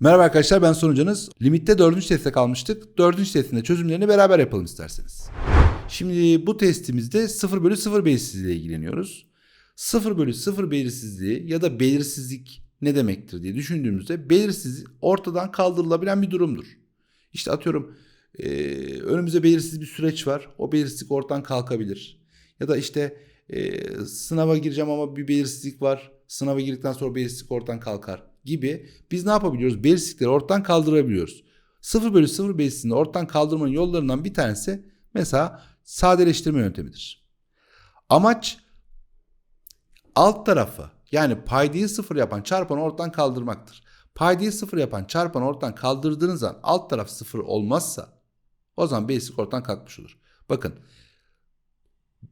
Merhaba arkadaşlar ben sonucunuz. Limitte dördüncü testte kalmıştık. Dördüncü testin de çözümlerini beraber yapalım isterseniz. Şimdi bu testimizde 0 bölü 0 belirsizliği ile ilgileniyoruz. 0 bölü 0 belirsizliği ya da belirsizlik ne demektir diye düşündüğümüzde belirsizlik ortadan kaldırılabilen bir durumdur. İşte atıyorum e, önümüzde belirsiz bir süreç var. O belirsizlik ortadan kalkabilir. Ya da işte e, sınava gireceğim ama bir belirsizlik var. Sınava girdikten sonra belirsizlik ortadan kalkar gibi. Biz ne yapabiliyoruz? Belirsizlikleri ortadan kaldırabiliyoruz. 0 bölü 0 belirsizliğini ortadan kaldırmanın yollarından bir tanesi mesela sadeleştirme yöntemidir. Amaç alt tarafı yani paydayı sıfır yapan çarpanı ortadan kaldırmaktır. Paydayı sıfır yapan çarpanı ortadan kaldırdığınız zaman alt taraf sıfır olmazsa o zaman belirsizlik ortadan kalkmış olur. Bakın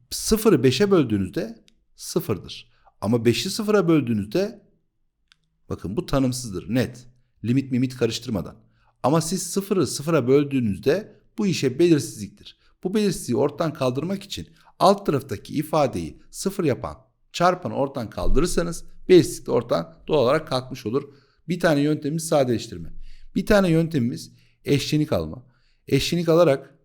sıfırı 5'e böldüğünüzde sıfırdır. Ama 5'i sıfıra böldüğünüzde bakın bu tanımsızdır net. Limit mimit karıştırmadan. Ama siz sıfırı sıfıra böldüğünüzde bu işe belirsizliktir. Bu belirsizliği ortadan kaldırmak için alt taraftaki ifadeyi sıfır yapan çarpanı ortadan kaldırırsanız belirsizlik de ortadan doğal olarak kalkmış olur. Bir tane yöntemimiz sadeleştirme. Bir tane yöntemimiz eşlenik alma. Eşlenik alarak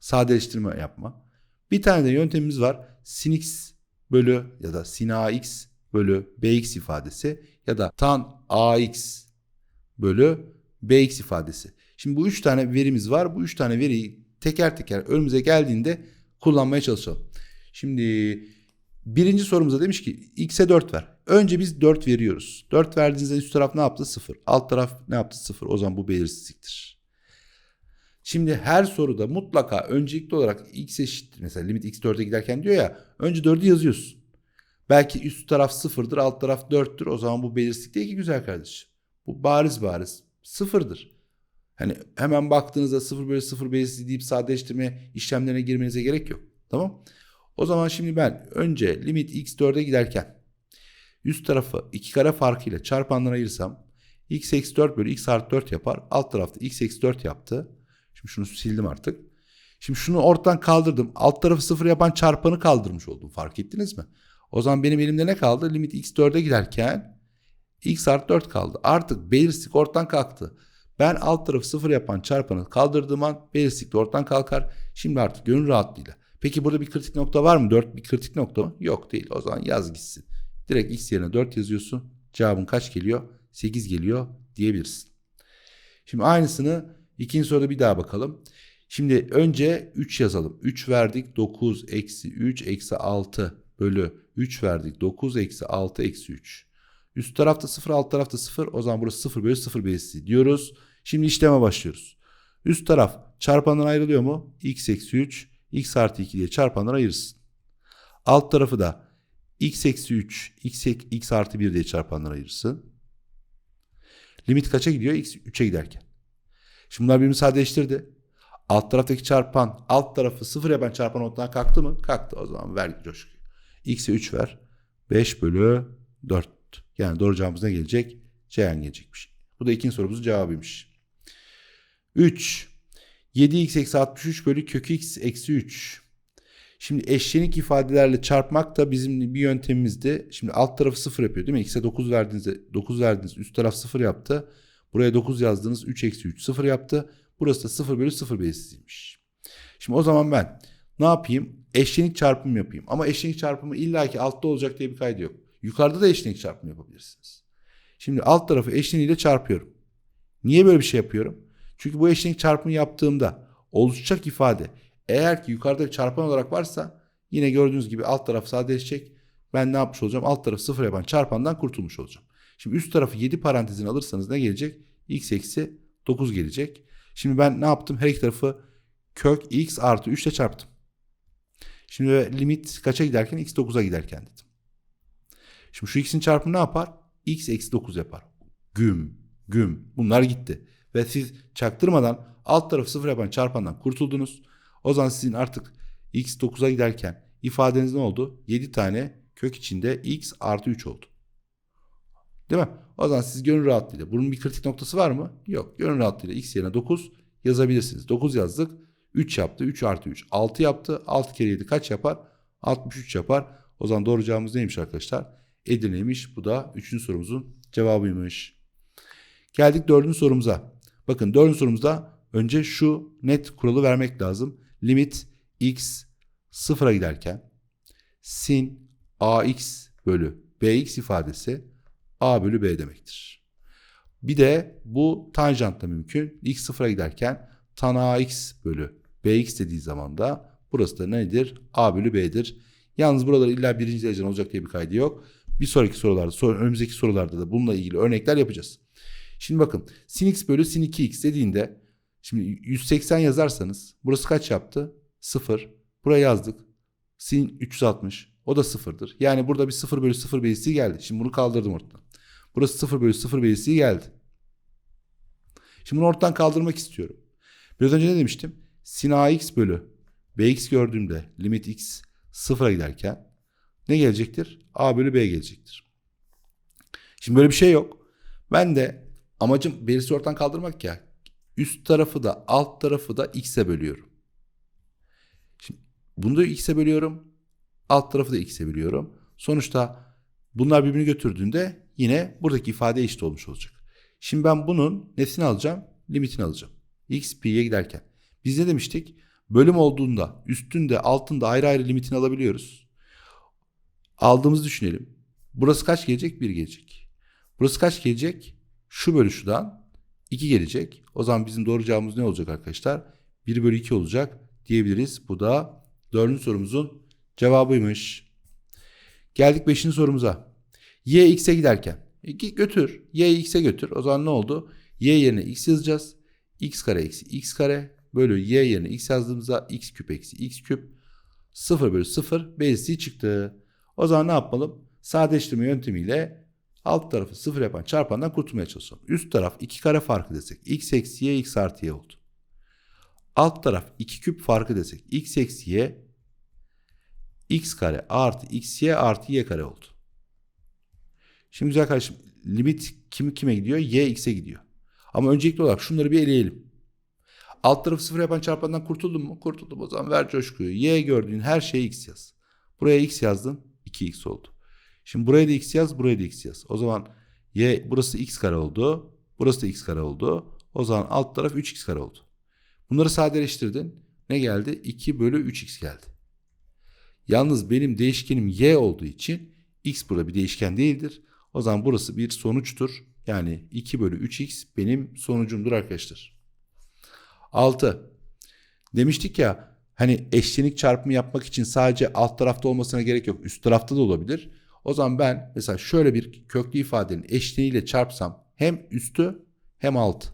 sadeleştirme yapma. Bir tane de yöntemimiz var. sin x bölü ya da sin ax bölü bx ifadesi ya da tan ax bölü bx ifadesi. Şimdi bu üç tane verimiz var. Bu üç tane veriyi teker teker önümüze geldiğinde kullanmaya çalışalım. Şimdi birinci sorumuza demiş ki x'e 4 ver. Önce biz 4 veriyoruz. 4 verdiğinizde üst taraf ne yaptı? 0. Alt taraf ne yaptı? 0. O zaman bu belirsizliktir. Şimdi her soruda mutlaka öncelikli olarak x eşittir. Mesela limit x 4'e giderken diyor ya önce 4'ü yazıyorsun. Belki üst taraf 0'dır alt taraf 4'tür. O zaman bu belirsizlik değil ki güzel kardeşim. Bu bariz bariz sıfırdır. Hani hemen baktığınızda 0 bölü 0 belirsizliği deyip sadeleştirme işlemlerine girmenize gerek yok. Tamam. O zaman şimdi ben önce limit x 4'e giderken üst tarafı iki kare farkıyla çarpanlara ayırsam x eksi 4 bölü x artı 4 yapar. Alt tarafta x eksi 4 yaptı. Şimdi şunu sildim artık. Şimdi şunu ortadan kaldırdım. Alt tarafı sıfır yapan çarpanı kaldırmış oldum. Fark ettiniz mi? O zaman benim elimde ne kaldı? Limit x 4'e giderken x artı 4 kaldı. Artık belirsizlik ortadan kalktı. Ben alt tarafı sıfır yapan çarpanı kaldırdığım an belirsizlik de ortadan kalkar. Şimdi artık gönül rahatlığıyla. Peki burada bir kritik nokta var mı? 4 bir kritik nokta mı? Yok değil. O zaman yaz gitsin. Direkt x yerine 4 yazıyorsun. Cevabın kaç geliyor? 8 geliyor diyebilirsin. Şimdi aynısını ikinci soruda bir daha bakalım. Şimdi önce 3 yazalım. 3 verdik 9 eksi 3 eksi 6 bölü 3 verdik 9 eksi 6 eksi 3. Üst tarafta 0 alt tarafta 0 o zaman burası 0 bölü 0 belirsiz diyoruz. Şimdi işleme başlıyoruz. Üst taraf çarpandan ayrılıyor mu? x eksi 3 x artı 2 diye çarpanlara ayırırsın. Alt tarafı da x eksi 3 x, x artı 1 diye çarpanlara ayırırsın. Limit kaça gidiyor? x 3'e giderken. Şimdi bunlar birbirini sadeleştirdi. Alt taraftaki çarpan alt tarafı 0 yapan çarpan ortadan kalktı mı? Kalktı o zaman ver coşku. X'e 3 ver. 5 bölü 4. Yani doğru cevabımız ne gelecek? Ceyhan gelecekmiş. Bu da ikinci sorumuzun cevabıymış. 3. 7x eksi 63 bölü kök x eksi 3. Şimdi eşlenik ifadelerle çarpmak da bizim bir yöntemimizdi. Şimdi alt tarafı 0 yapıyor değil mi? X'e 9 verdiğinizde 9 verdiniz. Üst taraf 0 yaptı. Buraya 9 yazdınız. 3 eksi 3 0 yaptı. Burası da 0 bölü 0 belirsiziymiş. Şimdi o zaman ben ne yapayım? Eşlenik çarpım yapayım. Ama eşlenik çarpımı illaki altta olacak diye bir kaydı yok. Yukarıda da eşlenik çarpım yapabilirsiniz. Şimdi alt tarafı eşleniğiyle çarpıyorum. Niye böyle bir şey yapıyorum? Çünkü bu eşlenik çarpımı yaptığımda oluşacak ifade eğer ki yukarıda bir çarpan olarak varsa yine gördüğünüz gibi alt taraf sadeleşecek. Ben ne yapmış olacağım? Alt tarafı sıfır yapan çarpandan kurtulmuş olacağım. Şimdi üst tarafı 7 parantezine alırsanız ne gelecek? x eksi 9 gelecek. Şimdi ben ne yaptım? Her iki tarafı kök x artı 3 ile çarptım. Şimdi limit kaça giderken? x 9'a giderken dedim. Şimdi şu x'in çarpımı ne yapar? x eksi 9 yapar. Güm, güm. Bunlar gitti. Ve siz çaktırmadan alt tarafı sıfır yapan çarpandan kurtuldunuz. O zaman sizin artık x 9'a giderken ifadeniz ne oldu? 7 tane kök içinde x artı 3 oldu. Değil mi? O zaman siz gönül rahatlığıyla bunun bir kritik noktası var mı? Yok. Gönül rahatlığıyla x yerine 9 yazabilirsiniz. 9 yazdık. 3 yaptı. 3 artı 3. 6 yaptı. 6 kere 7 kaç yapar? 63 yapar. O zaman doğru cevabımız neymiş arkadaşlar? Edirne'ymiş. Bu da 3. sorumuzun cevabıymış. Geldik dördüncü sorumuza. Bakın dördüncü sorumuzda önce şu net kuralı vermek lazım. Limit x sıfıra giderken sin ax bölü bx ifadesi a bölü b demektir. Bir de bu tanjant da mümkün. x sıfıra giderken tan ax bölü bx dediği zaman da burası da nedir? a bölü b'dir. Yalnız buralar illa birinci dereceden olacak diye bir kaydı yok. Bir sonraki sorularda, sonra önümüzdeki sorularda da bununla ilgili örnekler yapacağız. Şimdi bakın sin x bölü sin 2x dediğinde şimdi 180 yazarsanız burası kaç yaptı? 0. Buraya yazdık. Sin 360. O da sıfırdır. Yani burada bir 0 bölü 0 belirtisi geldi. Şimdi bunu kaldırdım ortadan. Burası 0 bölü 0 belirtisi geldi. Şimdi bunu ortadan kaldırmak istiyorum. Biraz önce ne demiştim? Sin ax bölü bx gördüğümde limit x sıfıra giderken ne gelecektir? a bölü b gelecektir. Şimdi böyle bir şey yok. Ben de amacım belirsi ortadan kaldırmak ya. Üst tarafı da alt tarafı da x'e bölüyorum. Şimdi bunu da x'e bölüyorum. Alt tarafı da x'e bölüyorum. Sonuçta bunlar birbirini götürdüğünde yine buradaki ifade eşit olmuş olacak. Şimdi ben bunun nesini alacağım? Limitini alacağım. x pi'ye giderken. Biz ne demiştik? Bölüm olduğunda üstünde altında ayrı ayrı limitini alabiliyoruz. Aldığımızı düşünelim. Burası kaç gelecek? 1 gelecek. Burası kaç gelecek? Şu bölü şudan 2 gelecek. O zaman bizim doğru cevabımız ne olacak arkadaşlar? 1 bölü 2 olacak diyebiliriz. Bu da dördüncü sorumuzun cevabıymış. Geldik beşinci sorumuza. Y x'e giderken. E, götür. Y x'e götür. O zaman ne oldu? Y yerine x yazacağız. x kare eksi x kare bölü y yerine x yazdığımızda x küp eksi x küp 0 bölü 0 belirtisi çıktı. O zaman ne yapalım? Sadeleştirme yöntemiyle alt tarafı 0 yapan çarpandan kurtulmaya çalışalım. Üst taraf 2 kare farkı desek x eksi y x artı y oldu. Alt taraf 2 küp farkı desek x eksi y x kare artı x y artı y kare oldu. Şimdi güzel kardeşim limit kimi kime gidiyor? y x'e gidiyor. Ama öncelikli olarak şunları bir eleyelim. Alt tarafı sıfır yapan çarpandan kurtuldun mu? Kurtuldum o zaman ver coşkuyu. Y gördüğün her şeye x yaz. Buraya x yazdın 2x oldu. Şimdi buraya da x yaz buraya da x yaz. O zaman y burası x kare oldu. Burası da x kare oldu. O zaman alt taraf 3x kare oldu. Bunları sadeleştirdin. Ne geldi? 2 bölü 3x geldi. Yalnız benim değişkenim y olduğu için x burada bir değişken değildir. O zaman burası bir sonuçtur. Yani 2 bölü 3x benim sonucumdur arkadaşlar. 6. Demiştik ya hani eşlenik çarpımı yapmak için sadece alt tarafta olmasına gerek yok. Üst tarafta da olabilir. O zaman ben mesela şöyle bir köklü ifadenin eşleniğiyle çarpsam hem üstü hem alt.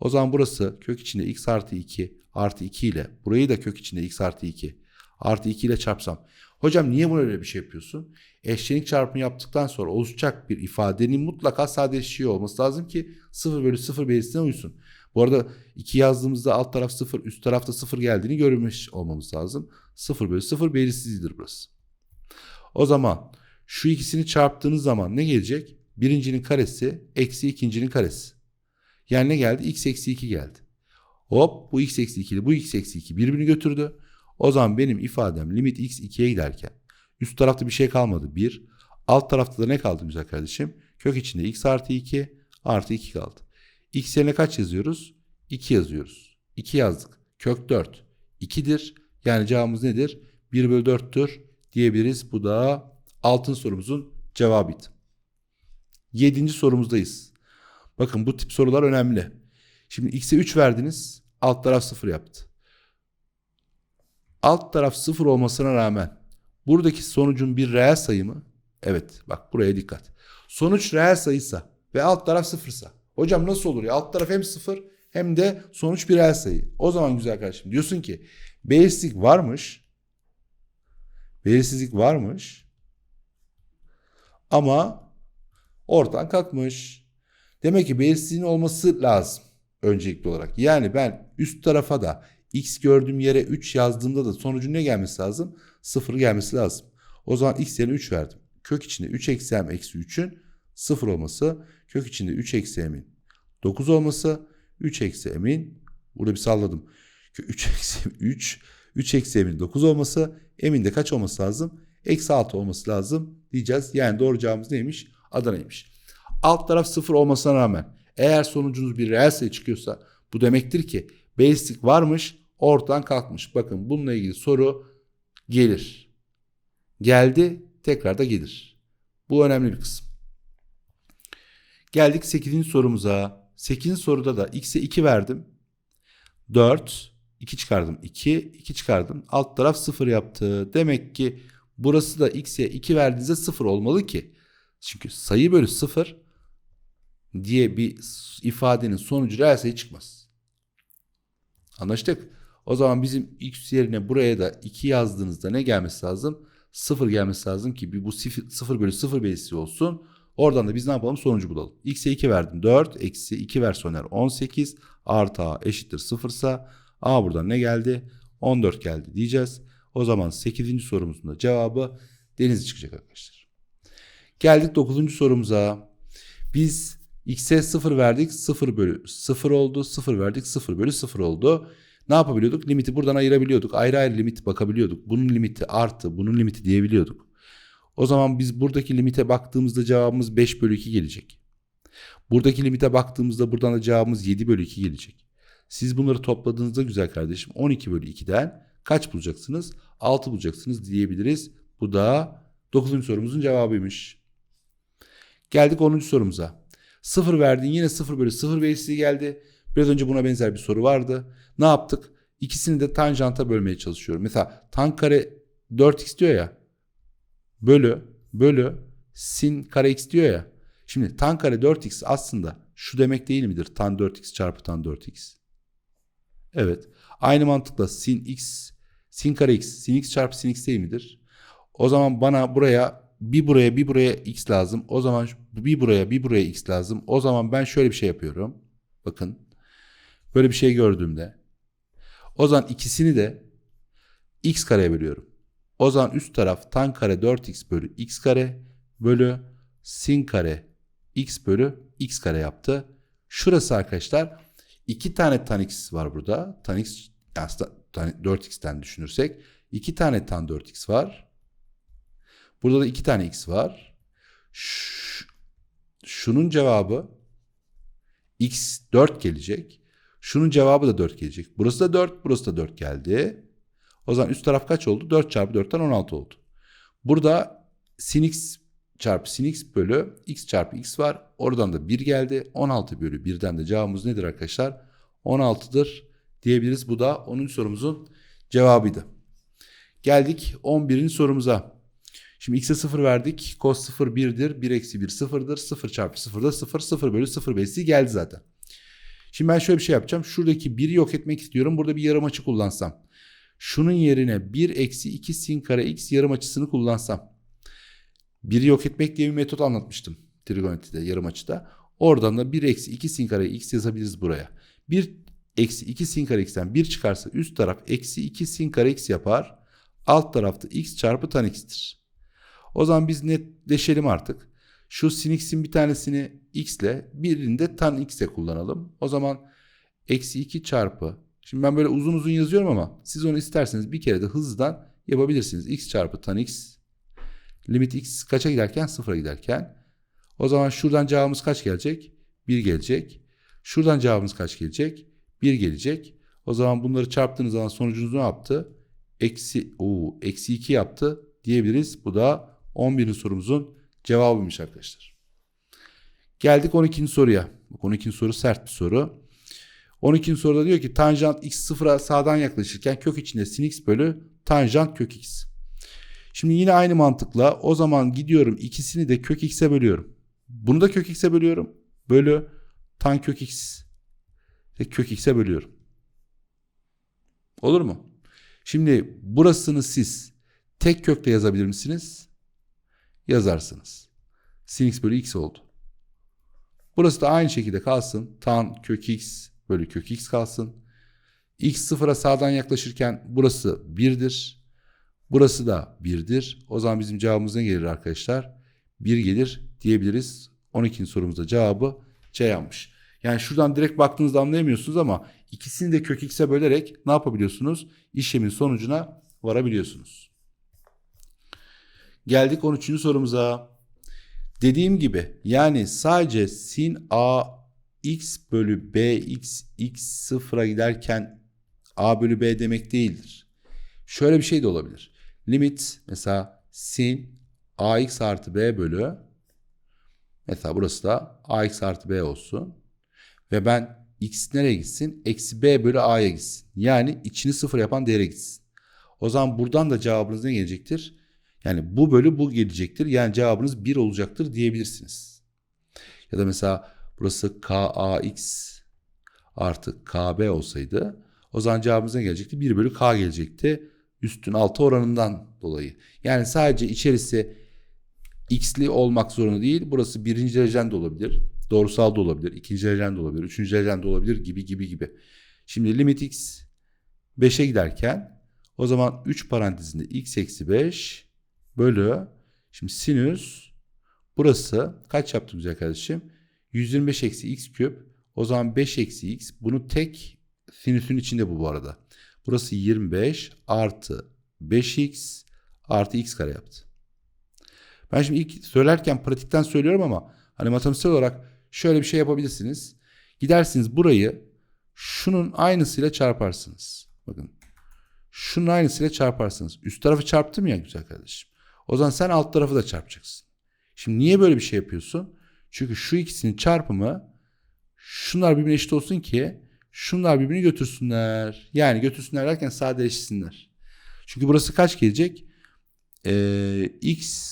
O zaman burası kök içinde x artı 2 artı 2 ile burayı da kök içinde x artı 2 artı 2 ile çarpsam. Hocam niye bunu öyle bir şey yapıyorsun? Eşlenik çarpımı yaptıktan sonra oluşacak bir ifadenin mutlaka sadeleşiyor olması lazım ki 0 bölü 0 belirtisine uysun. Bu arada 2 yazdığımızda alt taraf 0 üst tarafta 0 geldiğini görmüş olmamız lazım. 0 bölü 0 belirsizdir burası. O zaman şu ikisini çarptığınız zaman ne gelecek? Birincinin karesi eksi ikincinin karesi. Yani ne geldi? x eksi 2 geldi. Hop bu x eksi 2 ile bu x eksi 2 birbirini götürdü. O zaman benim ifadem limit x 2'ye giderken üst tarafta bir şey kalmadı 1. Alt tarafta da ne kaldı güzel kardeşim? Kök içinde x artı 2 artı 2 kaldı. X yerine kaç yazıyoruz? 2 yazıyoruz. 2 yazdık. Kök 4. 2'dir. Yani cevabımız nedir? 1 bölü 4'tür diyebiliriz. Bu da altın sorumuzun cevabıydı. Yedinci sorumuzdayız. Bakın bu tip sorular önemli. Şimdi x'e 3 verdiniz. Alt taraf 0 yaptı. Alt taraf 0 olmasına rağmen buradaki sonucun bir reel sayı mı? Evet bak buraya dikkat. Sonuç reel sayıysa ve alt taraf sıfırsa. Hocam nasıl olur ya? Alt taraf hem sıfır hem de sonuç bir reel sayı. O zaman güzel kardeşim diyorsun ki belirsizlik varmış. Belirsizlik varmış. Ama ortadan kalkmış. Demek ki belirsizliğin olması lazım öncelikli olarak. Yani ben üst tarafa da x gördüğüm yere 3 yazdığımda da sonucun ne gelmesi lazım? 0 gelmesi lazım. O zaman x yerine 3 verdim. Kök içinde 3 eksi m eksi 3'ün 0 olması. Kök içinde 3 eksi m'in 9 olması. 3 eksi m'in burada bir salladım. 3 eksi 3 3 eksi m'in 9 olması. M'in de kaç olması lazım? Eksi 6 olması lazım diyeceğiz. Yani doğru cevabımız neymiş? Adana'ymış. Alt taraf 0 olmasına rağmen Eğer sonucunuz bir reel sayı çıkıyorsa bu demektir ki basic varmış ortadan kalkmış. Bakın bununla ilgili soru gelir. Geldi tekrar da gelir. Bu önemli bir kısım. Geldik 8. sorumuza. 8. soruda da x'e 2 verdim. 4, 2 çıkardım. 2, 2 çıkardım. Alt taraf 0 yaptı. Demek ki burası da x'e 2 verdiğinizde 0 olmalı ki. Çünkü sayı bölü 0 diye bir ifadenin sonucu reel sayı çıkmaz. Anlaştık. O zaman bizim x yerine buraya da 2 yazdığınızda ne gelmesi lazım? 0 gelmesi lazım ki bir bu 0 bölü 0 belirtisi olsun. Oradan da biz ne yapalım? Sonucu bulalım. X'e 2 verdim. 4. Eksi 2 ver soner 18. Artı A eşittir 0 ise A buradan ne geldi? 14 geldi diyeceğiz. O zaman 8. sorumuzun da cevabı deniz çıkacak arkadaşlar. Geldik 9. sorumuza. Biz x'e 0 verdik. 0 bölü 0 oldu. 0 verdik. 0 bölü 0 oldu. Ne yapabiliyorduk? Limiti buradan ayırabiliyorduk. Ayrı ayrı limit bakabiliyorduk. Bunun limiti artı, bunun limiti diyebiliyorduk. O zaman biz buradaki limite baktığımızda cevabımız 5 bölü 2 gelecek. Buradaki limite baktığımızda buradan da cevabımız 7 bölü 2 gelecek. Siz bunları topladığınızda güzel kardeşim 12 bölü 2'den kaç bulacaksınız? 6 bulacaksınız diyebiliriz. Bu da 9. sorumuzun cevabıymış. Geldik 10. sorumuza. 0 verdiğin yine 0 bölü 0 belirtisi geldi. Biraz önce buna benzer bir soru vardı. Ne yaptık? İkisini de tanjanta bölmeye çalışıyorum. Mesela tan kare 4x diyor ya. Bölü bölü sin kare x diyor ya. Şimdi tan kare 4x aslında şu demek değil midir? Tan 4x çarpı tan 4x. Evet. Aynı mantıkla sin x sin kare x sin x çarpı sin x değil midir? O zaman bana buraya bir buraya bir buraya x lazım. O zaman bir buraya bir buraya x lazım. O zaman ben şöyle bir şey yapıyorum. Bakın. Böyle bir şey gördüğümde o zaman ikisini de x kareye bölüyorum. O zaman üst taraf tan kare 4x bölü x kare bölü sin kare x bölü x kare yaptı. Şurası arkadaşlar iki tane tan x var burada. Tan x aslında tan 4x'ten düşünürsek iki tane tan 4x var. Burada da iki tane x var. Şunun cevabı x 4 gelecek. Şunun cevabı da 4 gelecek. Burası da 4, burası da 4 geldi. O zaman üst taraf kaç oldu? 4 çarpı 4'ten 16 oldu. Burada sin x çarpı sin x bölü x çarpı x var. Oradan da 1 geldi. 16 bölü 1'den de cevabımız nedir arkadaşlar? 16'dır diyebiliriz. Bu da 10. sorumuzun cevabıydı. Geldik 11. sorumuza. Şimdi x'e 0 verdik. Cos 0 1'dir. 1 eksi 1 0'dır. 0 çarpı 0 da 0. 0 bölü 0 belirtisi geldi zaten. Şimdi ben şöyle bir şey yapacağım. Şuradaki 1'i yok etmek istiyorum. Burada bir yarım açı kullansam. Şunun yerine 1 eksi 2 sin kare x yarım açısını kullansam. 1'i yok etmek diye bir metot anlatmıştım. Trigonometride yarım açıda. Oradan da 1 eksi 2 sin kare x yazabiliriz buraya. 1 eksi 2 sin kare x'ten 1 çıkarsa üst taraf eksi 2 sin kare x yapar. Alt tarafta x çarpı tan x'tir. O zaman biz netleşelim artık. Şu sin x'in bir tanesini x ile birini de tan x'e kullanalım. O zaman eksi 2 çarpı. Şimdi ben böyle uzun uzun yazıyorum ama siz onu isterseniz bir kere de hızdan yapabilirsiniz. x çarpı tan x. Limit x kaça giderken? Sıfıra giderken. O zaman şuradan cevabımız kaç gelecek? 1 gelecek. Şuradan cevabımız kaç gelecek? 1 gelecek. O zaman bunları çarptığınız zaman sonucunuz ne yaptı? Eksi, oo, eksi 2 yaptı diyebiliriz. Bu da 11. sorumuzun cevabıymış arkadaşlar. Geldik 12. soruya. 12. soru sert bir soru. 12. soruda diyor ki tanjant x sıfıra sağdan yaklaşırken kök içinde sin x bölü tanjant kök x. Şimdi yine aynı mantıkla o zaman gidiyorum ikisini de kök x'e bölüyorum. Bunu da kök x'e bölüyorum. Bölü tan kök x ve kök x'e bölüyorum. Olur mu? Şimdi burasını siz tek kökle yazabilir misiniz? Yazarsınız. Sin x bölü x oldu. Burası da aynı şekilde kalsın. Tan kök x bölü kök x kalsın. x sıfıra sağdan yaklaşırken burası 1'dir. Burası da 1'dir. O zaman bizim cevabımız ne gelir arkadaşlar? 1 gelir diyebiliriz. 12. sorumuzda cevabı C yanmış. Yani şuradan direkt baktığınızda anlayamıyorsunuz ama ikisini de kök x'e bölerek ne yapabiliyorsunuz? İşlemin sonucuna varabiliyorsunuz. Geldik 13. sorumuza. Dediğim gibi yani sadece sin a x bölü bx x sıfıra giderken a bölü b demek değildir. Şöyle bir şey de olabilir. Limit mesela sin ax artı b bölü mesela burası da ax artı b olsun. Ve ben x nereye gitsin? Eksi b bölü a'ya gitsin. Yani içini sıfır yapan değere gitsin. O zaman buradan da cevabınız ne gelecektir? Yani bu bölü bu gelecektir. Yani cevabınız 1 olacaktır diyebilirsiniz. Ya da mesela burası kax artı kb olsaydı o zaman cevabımız ne gelecekti? 1 bölü k gelecekti. Üstün altı oranından dolayı. Yani sadece içerisi x'li olmak zorunda değil. Burası birinci derecen de olabilir. Doğrusal da olabilir. ikinci derecen de olabilir. Üçüncü derecen de olabilir gibi gibi gibi. Şimdi limit x 5'e giderken o zaman 3 parantezinde x eksi 5 bölü şimdi sinüs burası kaç yaptı güzel kardeşim? 125 eksi x küp o zaman 5 eksi x bunu tek sinüsün içinde bu bu arada. Burası 25 artı 5x artı x kare yaptı. Ben şimdi ilk söylerken pratikten söylüyorum ama hani matematiksel olarak şöyle bir şey yapabilirsiniz. Gidersiniz burayı şunun aynısıyla çarparsınız. Bakın şunun aynısıyla çarparsınız. Üst tarafı çarptım ya güzel kardeşim. O zaman sen alt tarafı da çarpacaksın. Şimdi niye böyle bir şey yapıyorsun? Çünkü şu ikisinin çarpımı şunlar birbirine eşit olsun ki şunlar birbirini götürsünler. Yani götürsünler derken sadeleşsinler. Çünkü burası kaç gelecek? Ee, x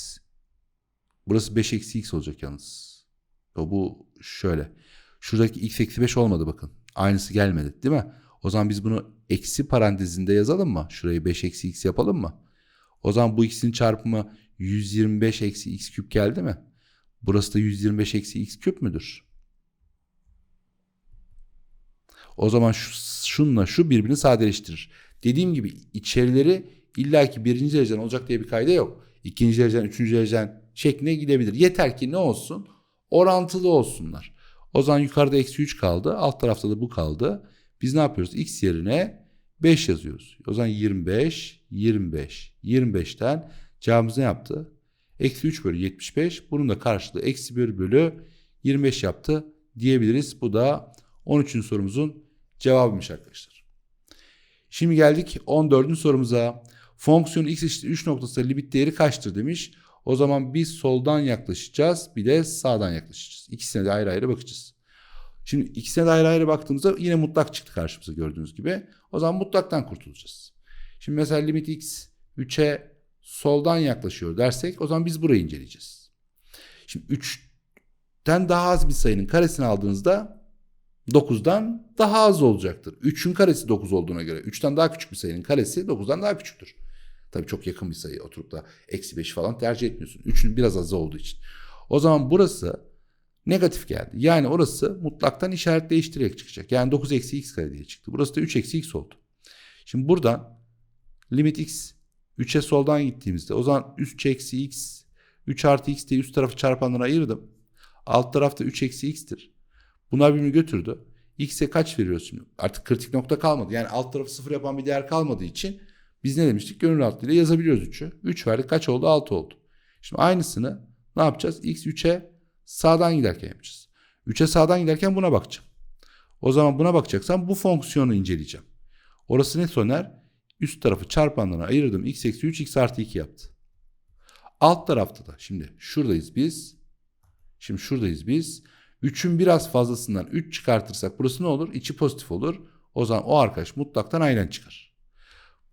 burası 5 eksi x olacak yalnız. O bu şöyle. Şuradaki x eksi 5 olmadı bakın. Aynısı gelmedi değil mi? O zaman biz bunu eksi parantezinde yazalım mı? Şurayı 5 eksi x yapalım mı? O zaman bu ikisinin çarpımı 125 eksi x küp geldi mi? Burası da 125 eksi x küp müdür? O zaman şu, şunla şu birbirini sadeleştirir. Dediğim gibi içerileri illaki birinci dereceden olacak diye bir kayda yok. İkinci dereceden, üçüncü dereceden şekline gidebilir. Yeter ki ne olsun? Orantılı olsunlar. O zaman yukarıda eksi 3 kaldı. Alt tarafta da bu kaldı. Biz ne yapıyoruz? X yerine 5 yazıyoruz. O zaman 25, 25, 25'ten cevabımız ne yaptı? Eksi 3 bölü 75. Bunun da karşılığı eksi 1 bölü 25 yaptı diyebiliriz. Bu da 13. sorumuzun cevabıymış arkadaşlar. Şimdi geldik 14. sorumuza. Fonksiyon x eşittir 3 noktasında limit değeri kaçtır demiş. O zaman biz soldan yaklaşacağız bir de sağdan yaklaşacağız. İkisine de ayrı ayrı bakacağız. Şimdi ikisine de ayrı ayrı baktığımızda yine mutlak çıktı karşımıza gördüğünüz gibi. O zaman mutlaktan kurtulacağız. Şimdi mesela limit x 3'e soldan yaklaşıyor dersek o zaman biz burayı inceleyeceğiz. Şimdi 3'ten daha az bir sayının karesini aldığınızda 9'dan daha az olacaktır. 3'ün karesi 9 olduğuna göre 3'ten daha küçük bir sayının karesi 9'dan daha küçüktür. Tabii çok yakın bir sayı oturup da eksi 5 falan tercih etmiyorsun. 3'ün biraz azı olduğu için. O zaman burası negatif geldi. Yani orası mutlaktan işaret değiştirerek çıkacak. Yani 9 eksi x kare diye çıktı. Burası da 3 eksi x oldu. Şimdi buradan limit x 3'e soldan gittiğimizde o zaman 3 eksi x 3 artı x diye üst tarafı çarpanlara ayırdım. Alt tarafta 3 eksi x'tir. Bunlar birbirini götürdü. X'e kaç veriyoruz? Artık kritik nokta kalmadı. Yani alt tarafı sıfır yapan bir değer kalmadığı için biz ne demiştik? Gönül rahatlığıyla yazabiliyoruz 3'ü. 3 verdik kaç oldu? 6 oldu. Şimdi aynısını ne yapacağız? X 3'e sağdan giderken yapacağız. 3'e sağdan giderken buna bakacağım. O zaman buna bakacaksam bu fonksiyonu inceleyeceğim. Orası ne soner? Üst tarafı çarpanlarına ayırdım. X eksi 3 x artı 2 yaptı. Alt tarafta da şimdi şuradayız biz. Şimdi şuradayız biz. 3'ün biraz fazlasından 3 çıkartırsak burası ne olur? İçi pozitif olur. O zaman o arkadaş mutlaktan aynen çıkar.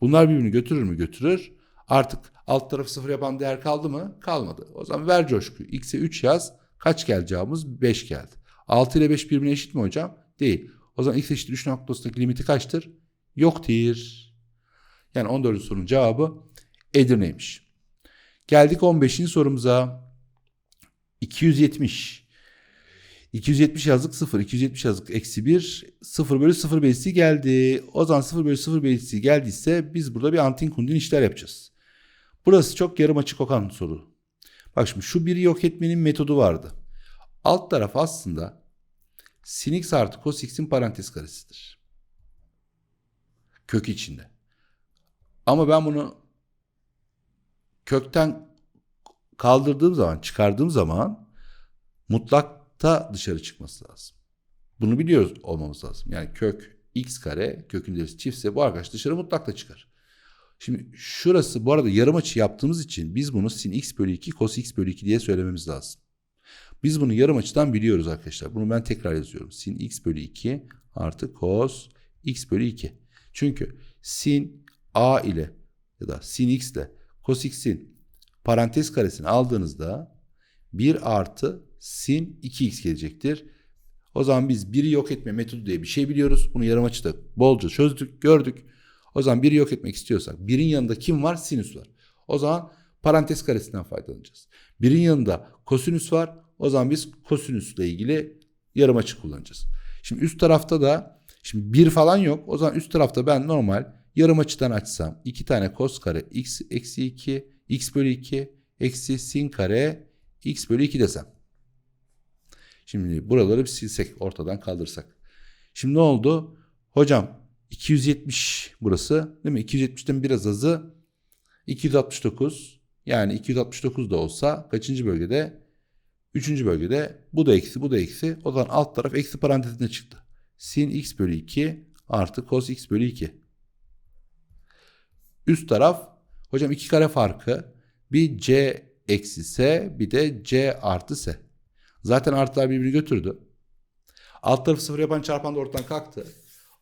Bunlar birbirini götürür mü? Götürür. Artık alt tarafı sıfır yapan değer kaldı mı? Kalmadı. O zaman ver coşku. X'e 3 yaz. Kaç geldi cevabımız? 5 geldi. 6 ile 5 birbirine eşit mi hocam? Değil. O zaman x eşittir 3 noktasındaki limiti kaçtır? Yoktur. Yani 14. sorunun cevabı Edirne'ymiş. Geldik 15. sorumuza. 270. 270 yazdık 0. 270 yazdık eksi 1. 0 bölü 0 belirtisi geldi. O zaman 0 bölü 0 belirtisi geldiyse biz burada bir antin kundin işler yapacağız. Burası çok yarım açık okan soru. Bak şimdi şu biri yok etmenin metodu vardı. Alt taraf aslında sin x artı cos x'in parantez karesidir. Kök içinde. Ama ben bunu kökten kaldırdığım zaman, çıkardığım zaman mutlakta dışarı çıkması lazım. Bunu biliyoruz olmamız lazım. Yani kök x kare kökün derecesi çiftse bu arkadaş dışarı mutlak da çıkar. Şimdi şurası bu arada yarım açı yaptığımız için biz bunu sin x bölü 2 cos x bölü 2 diye söylememiz lazım. Biz bunu yarım açıdan biliyoruz arkadaşlar. Bunu ben tekrar yazıyorum. Sin x bölü 2 artı cos x bölü 2. Çünkü sin a ile ya da sin x ile cos x'in parantez karesini aldığınızda 1 artı sin 2x gelecektir. O zaman biz biri yok etme metodu diye bir şey biliyoruz. Bunu yarım açıda bolca çözdük, gördük. O zaman biri yok etmek istiyorsak birin yanında kim var? Sinüs var. O zaman parantez karesinden faydalanacağız. Birin yanında kosinüs var. O zaman biz kosinüsle ilgili yarım açı kullanacağız. Şimdi üst tarafta da şimdi bir falan yok. O zaman üst tarafta ben normal yarım açıdan açsam iki tane kos kare x eksi 2 x bölü 2 eksi sin kare x bölü 2 desem. Şimdi buraları bir silsek ortadan kaldırsak. Şimdi ne oldu? Hocam 270 burası değil mi? 270'ten biraz azı 269. Yani 269 da olsa kaçıncı bölgede? Üçüncü bölgede bu da eksi bu da eksi. O zaman alt taraf eksi parantezine çıktı. Sin x bölü 2 artı cos x bölü 2. Üst taraf hocam iki kare farkı bir c eksi s bir de c artı s. Zaten artılar birbirini götürdü. Alt tarafı sıfır yapan çarpan da ortadan kalktı.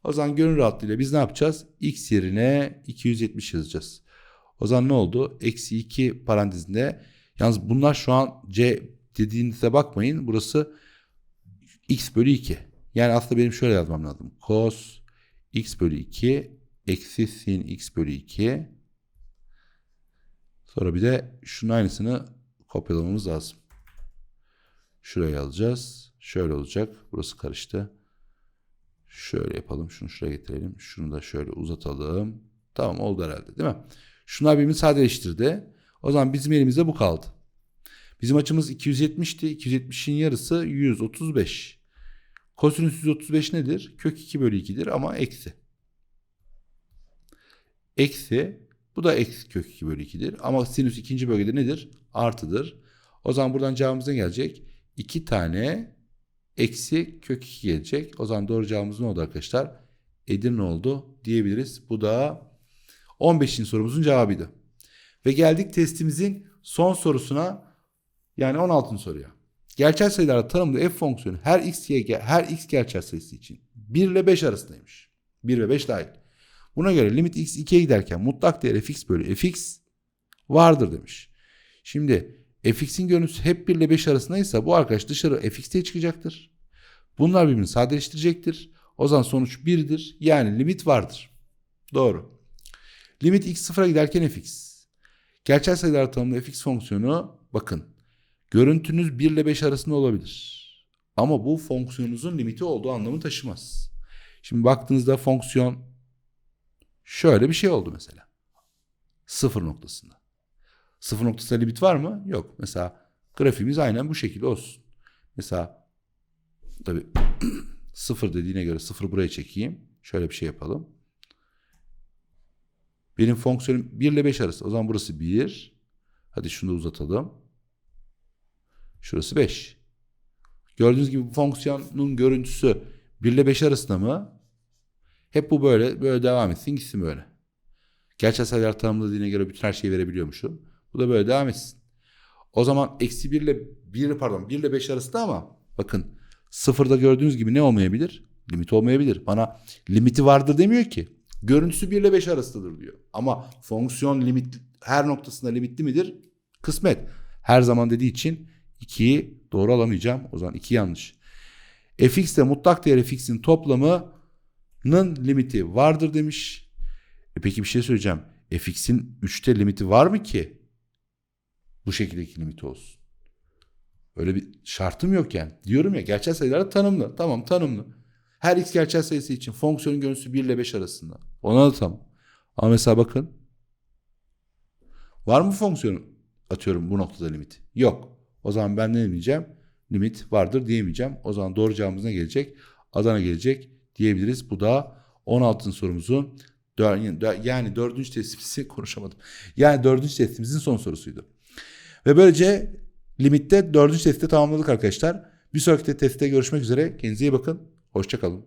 O zaman gönül rahatlığıyla biz ne yapacağız? X yerine 270 yazacağız. O zaman ne oldu? Eksi 2 parantezinde. Yalnız bunlar şu an C dediğinize bakmayın. Burası X bölü 2. Yani aslında benim şöyle yazmam lazım. Cos X bölü 2 eksi sin X bölü 2. Sonra bir de şunun aynısını kopyalamamız lazım. Şuraya yazacağız. Şöyle olacak. Burası karıştı. Şöyle yapalım. Şunu şuraya getirelim. Şunu da şöyle uzatalım. Tamam oldu herhalde değil mi? Şunlar birbirini sadeleştirdi. O zaman bizim elimizde bu kaldı. Bizim açımız 270'ti. 270'in yarısı 135. Kosinüs 135 nedir? Kök 2 bölü 2'dir ama eksi. Eksi. Bu da eksi kök 2 bölü 2'dir. Ama sinüs ikinci bölgede nedir? Artıdır. O zaman buradan cevabımız ne gelecek? 2 tane eksi kök 2 gelecek. O zaman doğru cevabımız ne oldu arkadaşlar? Edirne oldu diyebiliriz. Bu da 15. sorumuzun cevabıydı. Ve geldik testimizin son sorusuna yani 16. soruya. Gerçel sayılarla tanımlı f fonksiyonu her x, y, her x gerçel sayısı için 1 ile 5 arasındaymış. 1 ve 5 dahil. Buna göre limit x 2'ye giderken mutlak değer fx bölü fx vardır demiş. Şimdi fx'in görüntüsü hep 1 ile 5 arasındaysa bu arkadaş dışarı fx diye çıkacaktır. Bunlar birbirini sadeleştirecektir. O zaman sonuç 1'dir. Yani limit vardır. Doğru. Limit x sıfıra giderken fx. Gerçel sayılar tanımlı fx fonksiyonu bakın. Görüntünüz 1 ile 5 arasında olabilir. Ama bu fonksiyonunuzun limiti olduğu anlamı taşımaz. Şimdi baktığınızda fonksiyon şöyle bir şey oldu mesela. Sıfır noktasında. Sıfır noktasında limit var mı? Yok. Mesela grafiğimiz aynen bu şekilde olsun. Mesela tabi sıfır dediğine göre sıfır buraya çekeyim. Şöyle bir şey yapalım. Benim fonksiyonum 1 ile 5 arası. O zaman burası 1. Hadi şunu da uzatalım. Şurası 5. Gördüğünüz gibi bu fonksiyonun görüntüsü 1 ile 5 arasında mı? Hep bu böyle böyle devam etsin gitsin böyle. Gerçel sayılar tanımladığına göre bütün her şeyi verebiliyormuşum. Bu da böyle devam etsin. O zaman eksi 1 ile 1 pardon 1 ile 5 arasında ama bakın sıfırda gördüğünüz gibi ne olmayabilir? Limit olmayabilir. Bana limiti vardır demiyor ki. Görüntüsü 1 ile 5 arasındadır diyor. Ama fonksiyon limit her noktasında limitli midir? Kısmet. Her zaman dediği için 2'yi doğru alamayacağım. O zaman 2 yanlış. fx ile mutlak değer fx'in toplamının limiti vardır demiş. E peki bir şey söyleyeceğim. fx'in 3'te limiti var mı ki? Bu şekildeki limiti olsun. Öyle bir şartım yok yani. Diyorum ya gerçel sayılar tanımlı. Tamam tanımlı. Her x gerçel sayısı için fonksiyonun görüntüsü 1 ile 5 arasında. Ona da tamam. Ama mesela bakın. Var mı fonksiyon atıyorum bu noktada limit? Yok. O zaman ben ne demeyeceğim? Limit vardır diyemeyeceğim. O zaman doğru cevabımız ne gelecek? Adana gelecek diyebiliriz. Bu da 16. sorumuzun yani dördüncü testimizi konuşamadım. Yani dördüncü testimizin son sorusuydu. Ve böylece limitte dördüncü testi tamamladık arkadaşlar. Bir sonraki testte görüşmek üzere. Kendinize iyi bakın. Hoşçakalın.